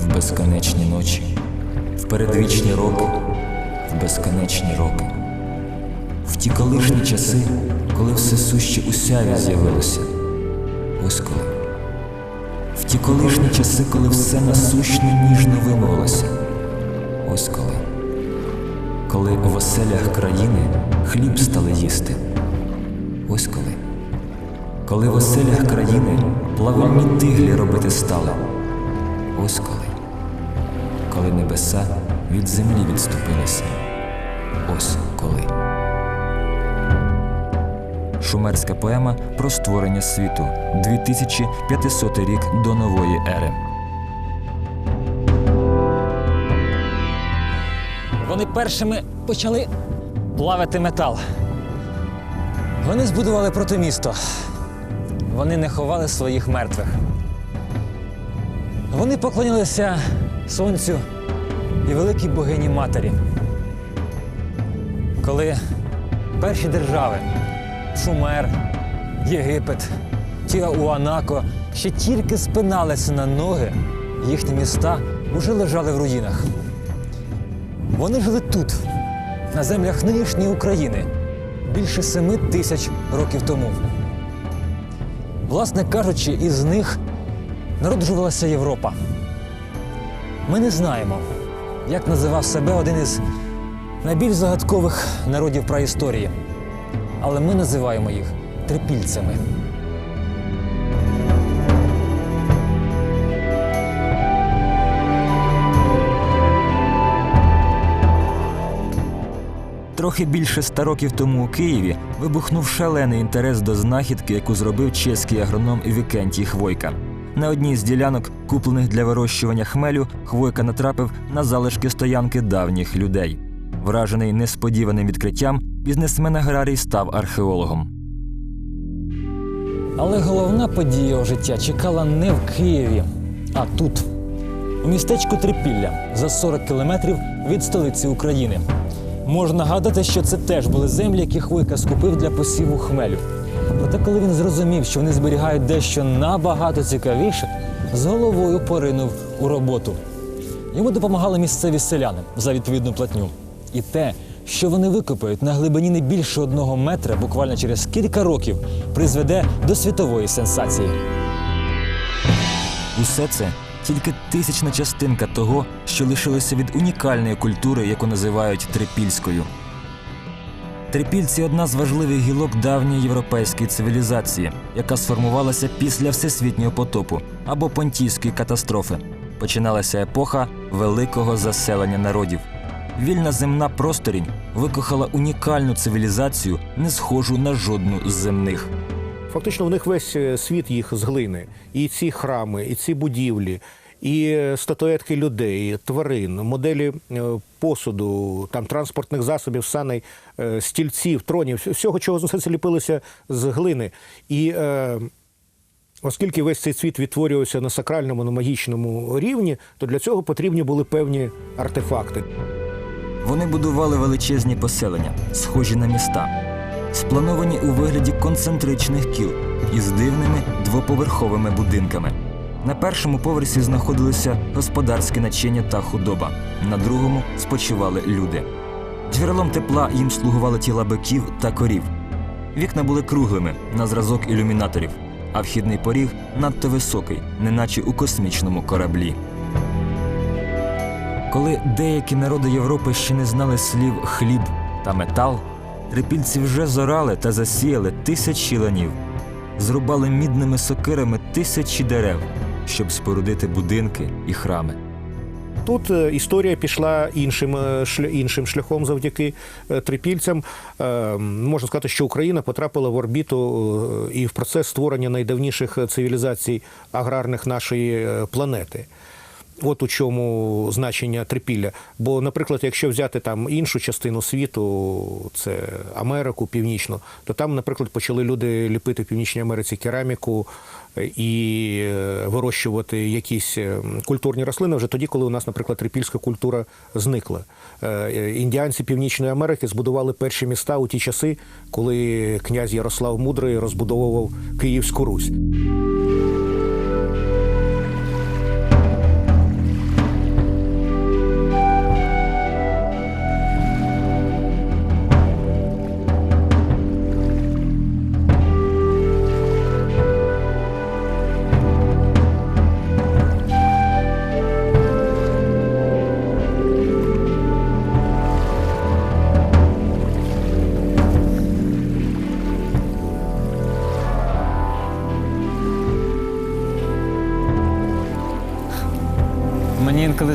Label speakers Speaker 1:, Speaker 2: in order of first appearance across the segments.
Speaker 1: в безконечні ночі, в передвічні роки, в безконечні роки. В ті колишні часи, коли все суще у сяві з'явилося. Ось коли. В ті колишні часи, коли все насущно ніжно вимовилося. Ось коли. Коли в оселях країни хліб стали їсти. Ось коли. Коли в оселях країни плавальні тиглі робити стали. Ось коли. Коли небеса від землі відступилися. Ось коли. Шумерська поема про створення світу 2500 рік до нової ери.
Speaker 2: Вони першими почали плавити метал. Вони збудували протимісто. Вони не ховали своїх мертвих. Вони поклонялися сонцю і великій богині матері. Коли перші держави Шумер, Єгипет, Тіауанако ще тільки спиналися на ноги, їхні міста вже лежали в руїнах. Вони жили тут, на землях нинішньої України, більше семи тисяч років тому. Власне кажучи, із них народжувалася Європа. Ми не знаємо, як називав себе один із найбільш загадкових народів праісторії. Але ми називаємо їх трипільцями.
Speaker 1: Трохи більше ста років тому у Києві вибухнув шалений інтерес до знахідки, яку зробив чеський агроном Вікентій Хвойка. На одній з ділянок, куплених для вирощування хмелю, Хвойка натрапив на залишки стоянки давніх людей. Вражений несподіваним відкриттям, бізнесмен аграрій став археологом.
Speaker 2: Але головна подія його життя чекала не в Києві, а тут, у містечку Трипілля, за 40 кілометрів від столиці України. Можна нагадати, що це теж були землі, які Хвойка скупив для посіву хмелю. Проте, коли він зрозумів, що вони зберігають дещо набагато цікавіше, з головою поринув у роботу. Йому допомагали місцеві селяни за відповідну платню. І те, що вони викопають на глибині не більше одного метра, буквально через кілька років, призведе до світової сенсації.
Speaker 1: Усе це тільки тисячна частинка того, що лишилося від унікальної культури, яку називають трипільською. Трипільці одна з важливих гілок давньої європейської цивілізації, яка сформувалася після всесвітнього потопу або понтійської катастрофи. Починалася епоха великого заселення народів. Вільна земна просторінь викохала унікальну цивілізацію, не схожу на жодну з земних.
Speaker 3: Фактично, в них весь е, світ їх з глини. І ці храми, і ці будівлі, і е, статуетки людей, тварин, моделі е, посуду, там транспортних засобів, саней, е, стільців, тронів, всього, чого це ліпилося з глини. І оскільки весь цей світ відтворювався на сакральному, на магічному рівні, то для цього потрібні були певні артефакти.
Speaker 1: Вони будували величезні поселення, схожі на міста, сплановані у вигляді концентричних кіл із дивними двоповерховими будинками. На першому поверсі знаходилися господарське начиння та худоба, на другому спочивали люди. Джерелом тепла їм слугували тіла биків та корів. Вікна були круглими на зразок ілюмінаторів, а вхідний поріг надто високий, неначе у космічному кораблі. Коли деякі народи Європи ще не знали слів хліб та метал, трипільці вже зорали та засіяли тисячі ланів, зрубали мідними сокирами тисячі дерев, щоб спорудити будинки і храми.
Speaker 3: Тут е, історія пішла іншим, е, іншим шляхом завдяки е, трипільцям. Можна сказати, що Україна потрапила в орбіту і в процес створення найдавніших цивілізацій аграрних нашої планети. От у чому значення трипілля. Бо, наприклад, якщо взяти там іншу частину світу, це Америку північну, то там, наприклад, почали люди ліпити в Північній Америці кераміку і е, вирощувати якісь е, культурні рослини вже тоді, коли у нас, наприклад, трипільська культура зникла. Е, Індіанці Північної Америки збудували перші міста у ті часи, коли князь Ярослав Мудрий розбудовував Київську Русь.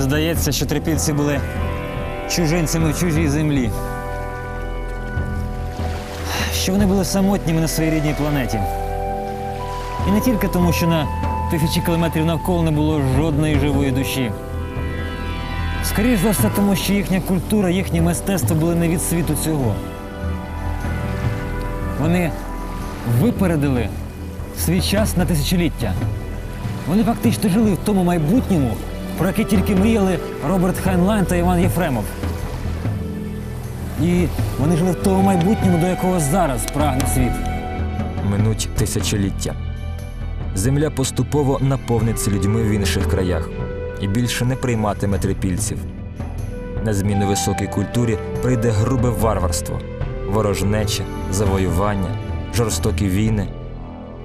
Speaker 2: Здається, що трипільці були чужинцями в чужій землі. Що вони були самотніми на своїй рідній планеті. І не тільки тому, що на тисячі кілометрів навколо не було жодної живої душі. Скоріше за все, тому що їхня культура, їхнє мистецтво були не від світу цього. Вони випередили свій час на тисячоліття. Вони фактично жили в тому майбутньому, про яке тільки мріяли Роберт Хайнлайн та Іван Єфремов. І вони жили в тому майбутньому, до якого зараз прагне світ.
Speaker 1: Минуть тисячоліття. Земля поступово наповниться людьми в інших краях і більше не прийматиме трипільців. На зміну високій культурі прийде грубе варварство, ворожнеча, завоювання, жорстокі війни.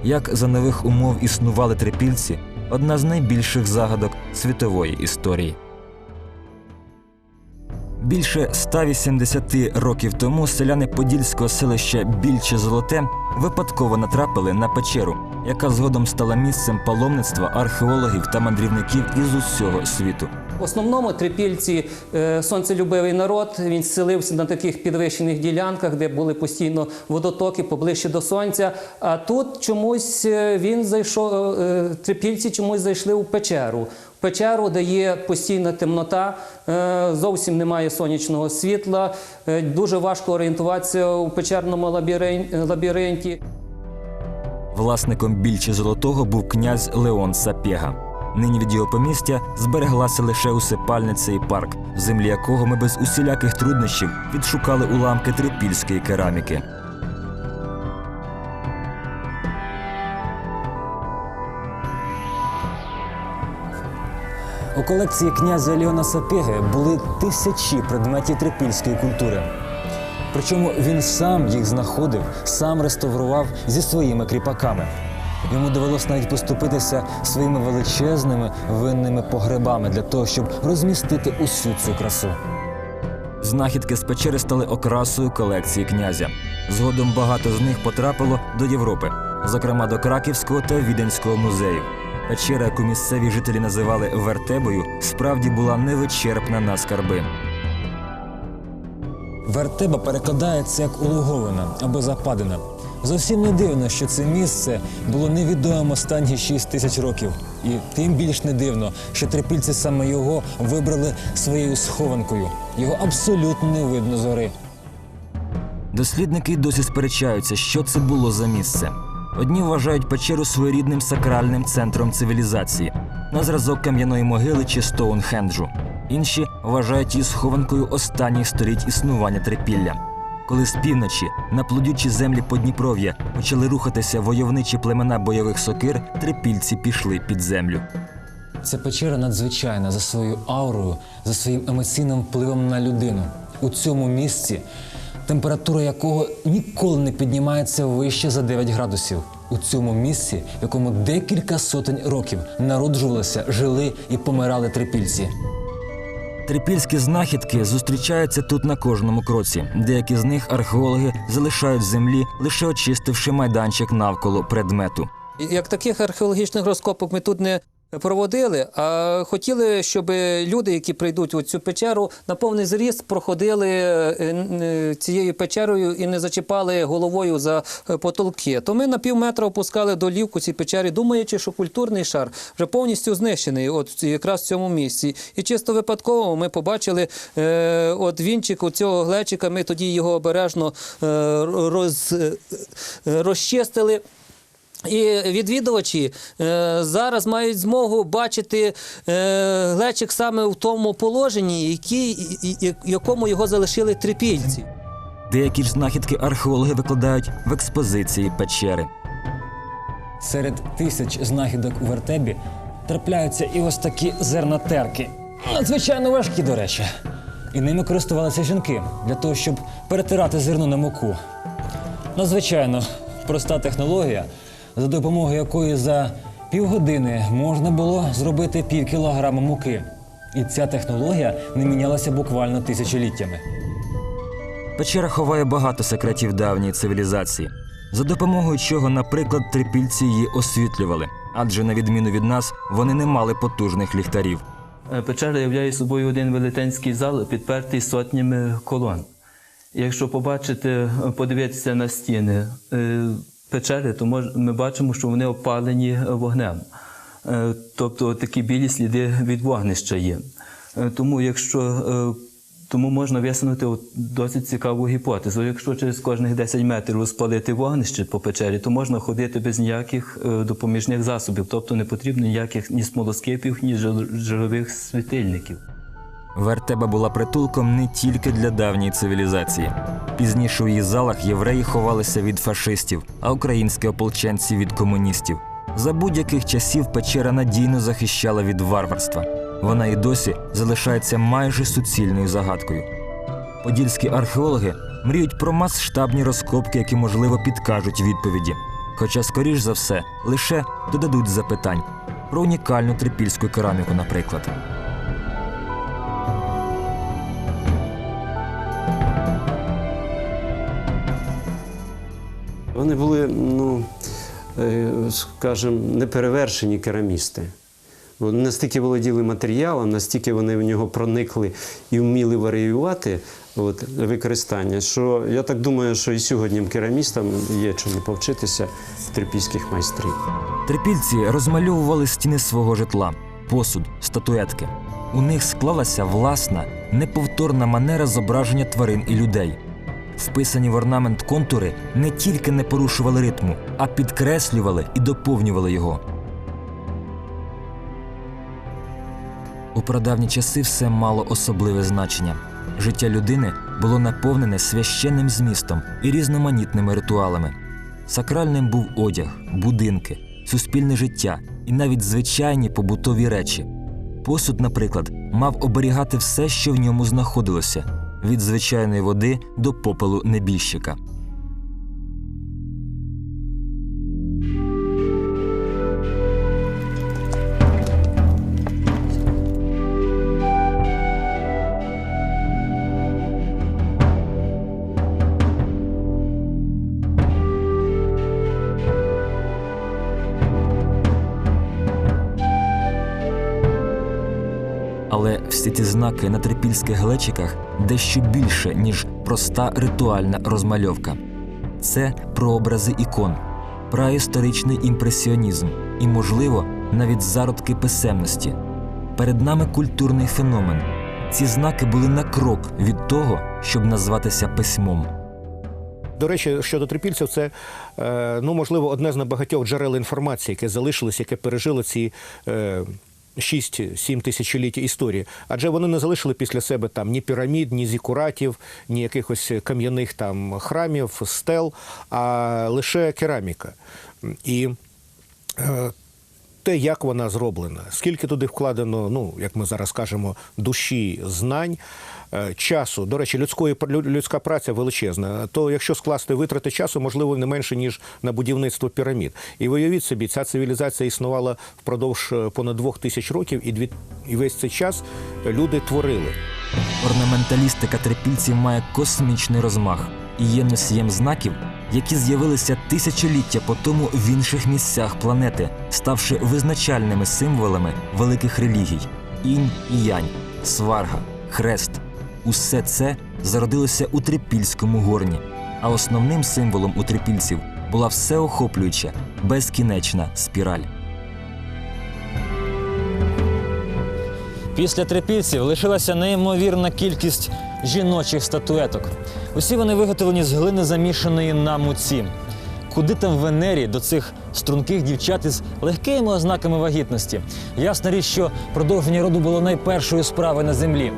Speaker 1: Як за нових умов існували трипільці одна з найбільших загадок світової історії. Більше 180 років тому селяни подільського селища Більче Золоте випадково натрапили на печеру, яка згодом стала місцем паломництва археологів та мандрівників із усього світу.
Speaker 4: В основному трипільці е, сонцелюбивий народ. Він селився на таких підвищених ділянках, де були постійно водотоки поближче до сонця. А тут чомусь е, він зайшов. е, Трипільці чомусь зайшли у печеру. Печеру, де є постійна темнота, зовсім немає сонячного світла. Дуже важко орієнтуватися у печерному лабіринті.
Speaker 1: Власником більче золотого був князь Леон Сапєга. Нині від збереглася лише усипальниця і парк, в землі якого ми без усіляких труднощів відшукали уламки трипільської кераміки.
Speaker 2: У колекції князя Леона Сапеги були тисячі предметів трипільської культури. Причому він сам їх знаходив, сам реставрував зі своїми кріпаками. Йому довелось навіть поступитися своїми величезними винними погребами для того, щоб розмістити усю цю красу.
Speaker 1: Знахідки з печери стали окрасою колекції князя. Згодом багато з них потрапило до Європи, зокрема до Краківського та Віденського музеїв. Печера, яку місцеві жителі називали вертебою, справді була невичерпна на скарби.
Speaker 2: Вертеба перекладається як улоговина або западина. Зовсім не дивно, що це місце було невідомим останні 6 тисяч років. І тим більш не дивно, що трипільці саме його вибрали своєю схованкою. Його абсолютно не видно з гори.
Speaker 1: Дослідники досі сперечаються, що це було за місце. Одні вважають печеру своєрідним сакральним центром цивілізації, на зразок кам'яної могили чи Стоунхенджу. Інші вважають її схованкою останніх століть існування трипілля. Коли з півночі на плодючі землі Подніпров'я почали рухатися войовничі племена бойових сокир, трипільці пішли під землю.
Speaker 2: Ця печера надзвичайна за своєю аурою, за своїм емоційним впливом на людину. У цьому місці температура якого ніколи не піднімається вище за 9 градусів. У цьому місці, в якому декілька сотень років народжувалися, жили і помирали трипільці.
Speaker 1: Трипільські знахідки зустрічаються тут на кожному кроці. Деякі з них археологи залишають землі, лише очистивши майданчик навколо предмету.
Speaker 4: Як таких археологічних розкопок ми тут не проводили, а хотіли, щоб люди, які прийдуть у цю печеру, на повний зріст проходили е, е, цією печерою і не зачіпали головою за е, потолки. То ми на пів метра опускали долівку цій печері, думаючи, що культурний шар вже повністю знищений, от якраз в цьому місці. І чисто випадково ми побачили е, от вінчик у цього глечика. Ми тоді його обережно е, роз, е, розчистили. І відвідувачі е, зараз мають змогу бачити е, глечик саме в тому положенні, який, і- і- якому його залишили трипільці.
Speaker 1: Деякі ж знахідки археологи викладають в експозиції печери.
Speaker 2: Серед тисяч знахідок у вертебі трапляються і ось такі зернотерки. Надзвичайно важкі, до речі. І ними користувалися жінки для того, щоб перетирати зерно на муку. Надзвичайно проста технологія, за допомогою якої за півгодини можна було зробити пів кілограма муки. І ця технологія не мінялася буквально тисячоліттями.
Speaker 1: Печера ховає багато секретів давньої цивілізації, за допомогою чого, наприклад, трипільці її освітлювали, адже на відміну від нас вони не мали потужних ліхтарів.
Speaker 5: Е, Печера являє собою один велетенський зал, підпертий сотнями колон. Якщо побачити, е, подивитися на стіни е, печери, то ми бачимо, що вони опалені е, вогнем. Е, Тобто такі білі сліди від вогнища є. Е, Тому, якщо тому можна висунути досить цікаву гіпотезу. Якщо через кожних 10 метрів розпалити вогнище по печері, то можна ходити без ніяких допоміжних засобів, тобто не потрібно ніяких ні смолоскипів, ні жир- жирових світильників.
Speaker 1: Вертеба була притулком не тільки для давньої цивілізації. Пізніше у її залах євреї ховалися від фашистів, а українські ополченці від комуністів. За будь-яких часів печера надійно захищала від варварства. Вона і досі залишається майже суцільною загадкою. Подільські археологи мріють про масштабні розкопки, які, можливо, підкажуть відповіді. Хоча, скоріш за все, лише додадуть запитань про унікальну трипільську кераміку, наприклад.
Speaker 6: Вони були, ну, е, скажімо, неперевершені керамісти. Вони настільки володіли матеріалом, настільки вони в нього проникли і вміли варіювати от, використання, що я так думаю, що і сьогодні керамістам є чому повчитися трипільських майстрів.
Speaker 1: Трипільці розмальовували стіни свого житла, посуд, статуетки. У них склалася власна, неповторна манера зображення тварин і людей. Вписані в орнамент контури не тільки не порушували ритму, а підкреслювали і доповнювали його. У прадавні часи все мало особливе значення. Життя людини було наповнене священним змістом і різноманітними ритуалами. Сакральним був одяг, будинки, суспільне життя і навіть звичайні побутові речі. Посуд, наприклад, мав оберігати все, що в ньому знаходилося від звичайної води до попелу небіжчика. Всі ці знаки на трипільських глечиках дещо більше, ніж проста ритуальна розмальовка. Це прообрази ікон, праісторичний імпресіонізм і, можливо, навіть зародки писемності. Перед нами культурний феномен. Ці знаки були на крок від того, щоб назватися письмом.
Speaker 3: До речі, щодо трипільців, це е, ну можливо одне з небагатьох джерел інформації, яке залишилось, яке пережило ці. Е, 6-7 тисячоліть історії, адже вони не залишили після себе там ні пірамід, ні зікуратів, ні якихось кам'яних там храмів, стел, а лише кераміка. І е, те, як вона зроблена, скільки туди вкладено, ну як ми зараз кажемо, душі, знань, е, часу. До речі, людської людська праця величезна. То якщо скласти витрати часу, можливо, не менше ніж на будівництво пірамід. І виявіть собі, ця цивілізація існувала впродовж е, понад двох тисяч років, і дві і весь цей час люди творили.
Speaker 1: Орнаменталістика трипільців має космічний розмах і є носієм знаків, які з'явилися тисячоліття по тому в інших місцях планети, ставши визначальними символами великих релігій: інь і янь, сварга, хрест. Усе це зародилося у трипільському горні. А основним символом у трипільців була всеохоплююча, безкінечна спіраль.
Speaker 2: Після трипільців лишилася неймовірна кількість жіночих статуеток. Усі вони виготовлені з глини замішаної на муці. куди там Венері до цих струнких дівчат із легкими ознаками вагітності. Ясна річ, що продовження роду було найпершою справою на землі.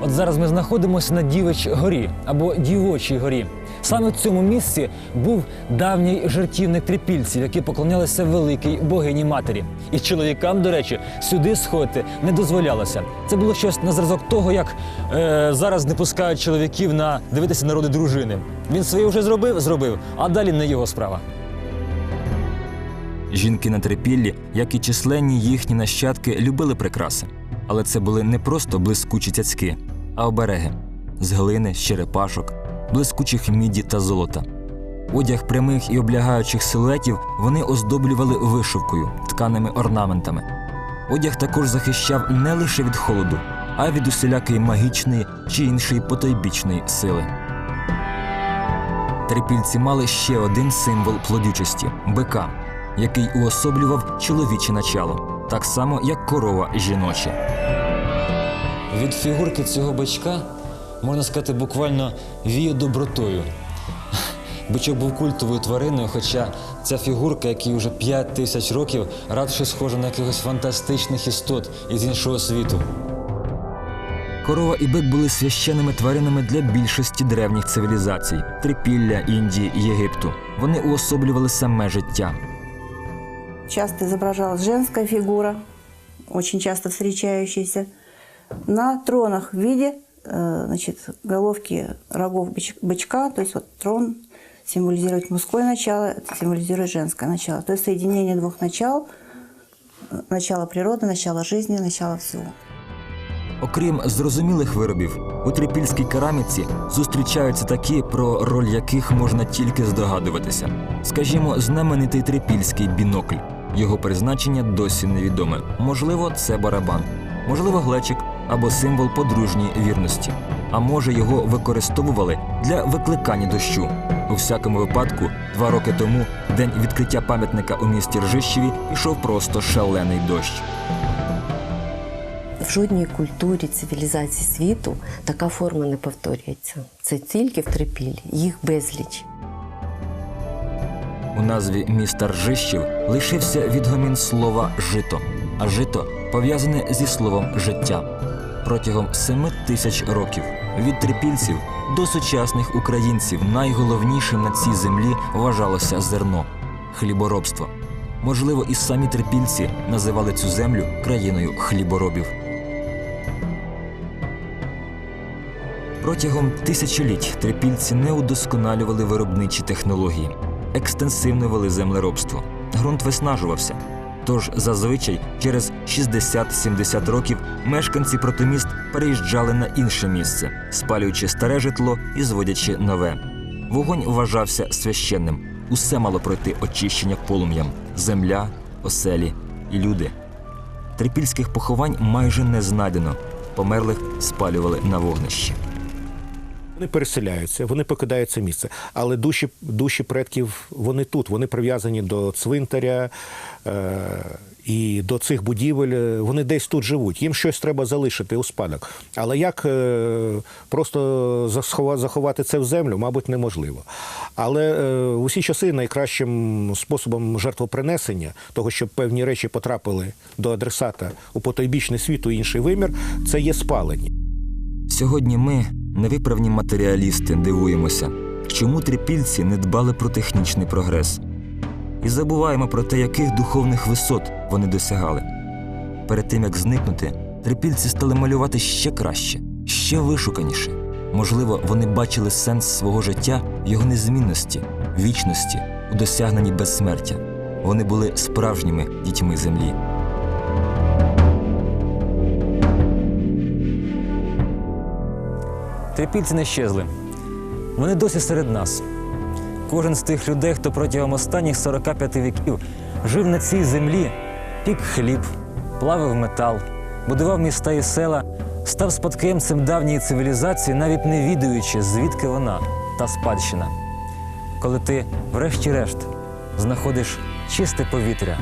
Speaker 2: От зараз ми знаходимося на Дівич горі або Дівочій горі. Саме в цьому місці був давній жертівник трипільців, які поклонялися великій богині матері. І чоловікам, до речі, сюди сходити не дозволялося. Це було щось на зразок того, як е, зараз не пускають чоловіків на дивитися народи дружини. Він своє вже зробив, зробив, а далі не його справа.
Speaker 1: Жінки на трипіллі, як і численні їхні нащадки, любили прикраси. Але це були не просто блискучі цяцьки, а обереги з глини, з черепашок, блискучих міді та золота. Одяг прямих і облягаючих силуетів вони оздоблювали вишивкою, тканими орнаментами. Одяг також захищав не лише від холоду, а й від усілякої магічної чи іншої потойбічної сили. Трипільці мали ще один символ плодючості бика, який уособлював чоловіче начало, так само як корова жіноче.
Speaker 2: Від фігурки цього бичка можна сказати буквально віє добротою. Бичок був культовою твариною, хоча ця фігурка, якій вже 5 тисяч років, радше схожа на якихось фантастичних істот із іншого світу.
Speaker 1: Корова і бик були священними тваринами для більшості древніх цивілізацій Трипілля, Індії, Єгипту. Вони уособлювали саме життя.
Speaker 7: Часто изображалась женская фигура, очень часто встречающаяся. На тронах в виде э, значит, головки рогов быч- бычка, то есть вот трон символизирует мужское начало, это символизирует женское начало. То есть соединение двух начал, э, начало природы, начало жизни, начало всего.
Speaker 1: Окрім зрозумілих виробів, у трипільській кераміці зустрічаються такі, про роль яких можна тільки здогадуватися. Скажімо, знаменитий трипільський бінокль. Його призначення досі невідоме. Можливо, це барабан, можливо, глечик або символ подружньої вірності. А може, його використовували для викликання дощу. У всякому випадку, два роки тому, день відкриття пам'ятника у місті Ржищеві, пішов просто шалений дощ.
Speaker 8: В жодній культурі цивілізації світу така форма не повторюється. Це тільки в трипіллі, їх безліч.
Speaker 1: У назві міста Ржищів лишився відгомін слова жито, а жито пов'язане зі словом життя. Протягом семи тисяч років від трипільців до сучасних українців найголовнішим на цій землі вважалося зерно хліборобство. Можливо, і самі трипільці називали цю землю країною хліборобів. Протягом тисячоліть трипільці не удосконалювали виробничі технології, екстенсивно вели землеробство. Ґрунт виснажувався. Тож зазвичай через 60-70 років мешканці протоміст переїжджали на інше місце, спалюючи старе житло і зводячи нове. Вогонь вважався священним. Усе мало пройти очищення полум'ям: земля, оселі і люди. Трипільських поховань майже не знайдено. Померлих спалювали на вогнищі.
Speaker 3: Вони переселяються, вони покидають це місце. Але душі, душі предків вони тут, вони прив'язані до цвинтаря е, і до цих будівель. Вони десь тут живуть. Їм щось треба залишити у спадок. Але як е, просто захова- заховати це в землю, мабуть, неможливо. Але е, в усі часи найкращим способом жертвопринесення, того, щоб певні речі потрапили до адресата у потойбічний світ, у інший вимір, це є спалення.
Speaker 1: Сьогодні ми, невиправні матеріалісти, дивуємося, чому трипільці не дбали про технічний прогрес. І забуваємо про те, яких духовних висот вони досягали. Перед тим як зникнути, трипільці стали малювати ще краще, ще вишуканіше. Можливо, вони бачили сенс свого життя в його незмінності, вічності, у досягненні безсмертя. Вони були справжніми дітьми землі.
Speaker 2: Трипільці не щезли. Вони досі серед нас. Кожен з тих людей, хто протягом останніх 45 віків жив на цій землі, пік хліб, плавив метал, будував міста і села, став спадкоємцем давньої цивілізації, навіть не відаючи, звідки вона, та спадщина. Коли ти, врешті-решт, знаходиш чисте повітря,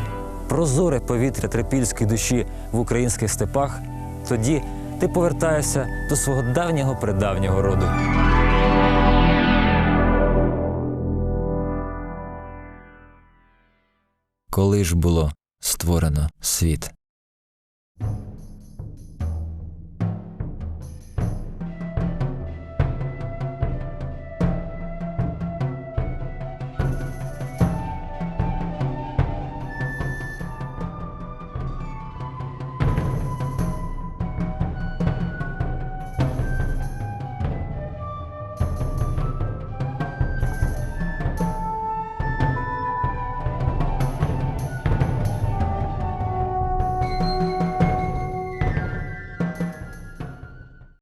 Speaker 2: прозоре повітря трипільської душі в українських степах, тоді ти повертаєшся до свого давнього придавнього роду. Коли ж було створено світ?